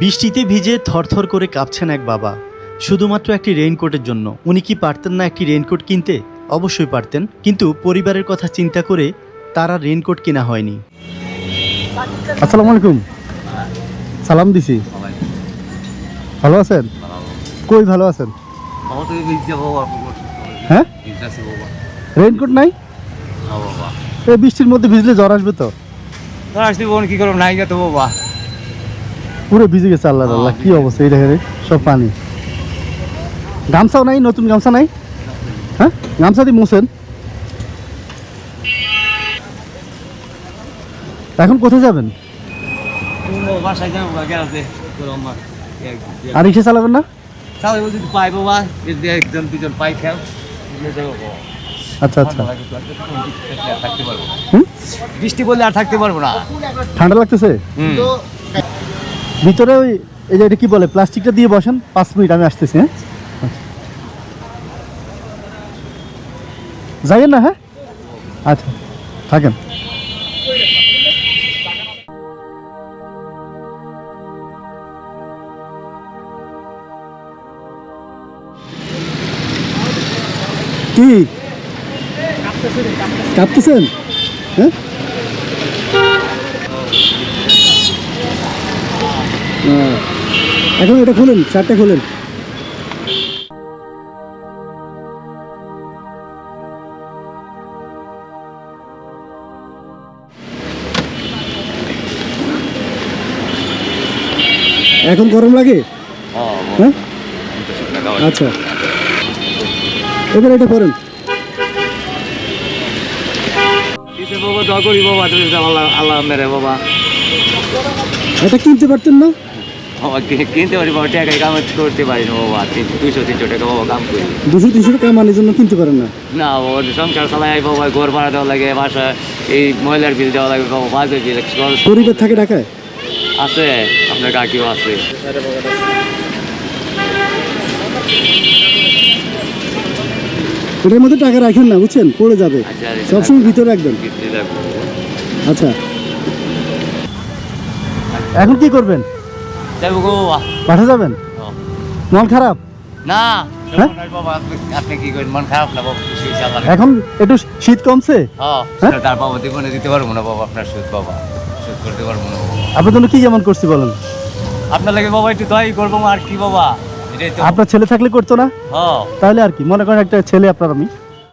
বৃষ্টিতে ভিজে থরথর করে কাঁপছেন এক বাবা। শুধুমাত্র একটি রেইনকোটের জন্য। উনি কি পারতেন না একটি রেইনকোট কিনতে? অবশ্যই পারতেন। কিন্তু পরিবারের কথা চিন্তা করে তারা রেইনকোট কেনা হয়নি। আসসালামু আলাইকুম সালাম দিছি। ভালো আছেন? কই ভালো আছেন? হ্যাঁ? রেইনকোট নাই? হ্যাঁ এই বৃষ্টির মধ্যে ভিজলে জ্বর আসবে তো? আসতে বোন কি করব? নাই তো বাবা। পুরো ভিজে গেছে আল্লাহ আল্লাহ কি অবস্থা? এই দেখে সব পানি। গামছাও নাই নতুন গামছা নাই? হ্যাঁ? গামছা দিয়ে মুছেন। এখন কোথায় যাবেন? আর রিক্সা চালাবেন না? আচ্ছা আচ্ছা। বৃষ্টি বললে আর থাকতে পারব না। ঠান্ডা লাগতেছে? ভিতরে ওই, এই যে এটা কি বলে, প্লাস্টিকটা দিয়ে বসেন, পাঁচ মিনিট, আমি আসতেছি হ্যাঁ? আচ্ছা। যাইয়েন না হ্যাঁ? আচ্ছা থাকেন। কি? কাঁপতেছেন? হ্যাঁ? এখন এটা খুলেন চারটে খুলেন। এখন গরম লাগে? হ্যাঁ আচ্ছা। এবার এটা করেন বাবা দোয়া করি বাবা আল্লাহ আল্লাহ মেরে বাবা। এটা কিনতে পারতেন না? কিনতে পারি বাবা টাকা কাম করতে পারি না বাবা দুইশো তিনশো টাকা বাবা কাম করি। দুশো তিনশো টাকা মানের জন্য কিনতে পারেন না? না বাবা সংসার চালাই বাবা ঘর ভাড়া দেওয়া লাগে বাসা এই ময়লার বিল দেওয়া লাগে বাবা বাজে বিল খরচ পরিবার থাকে ঢাকায়? আছে আপনার কাকিও আছে। মধ্যে টাকা রাখেন না বুঝছেন? পড়ে যাবে। আচ্ছা সবসময় ভিতরে রাখবেন। আচ্ছা। এখন কি করবেন? যাব গো বাবা। পাঠা যাবেন? মন খারাপ? না। হ্যাঁ? বাবা আপনি- আপনি কি করেন? মন খারাপ না বাবা? খুশি হয়েছে আল্লাহ এখন একটু শীত কমছে? হ্যাঁ? হ্যাঁ? তার বাবা জীবনে দিতে পারব না বাবা আপনার সুদ বাবা। সুদ করতে পারব না বাবা। আপনার জন্য কি যেমন করছি বলেন? আপনার লাগে বাবা একটু দয়াই করব আর কি বাবা? এটাই তো আপনার ছেলে থাকলে করতো না? হ্যাঁ তাহলে আর কি মনে করেন একটা ছেলে আপনার আমি।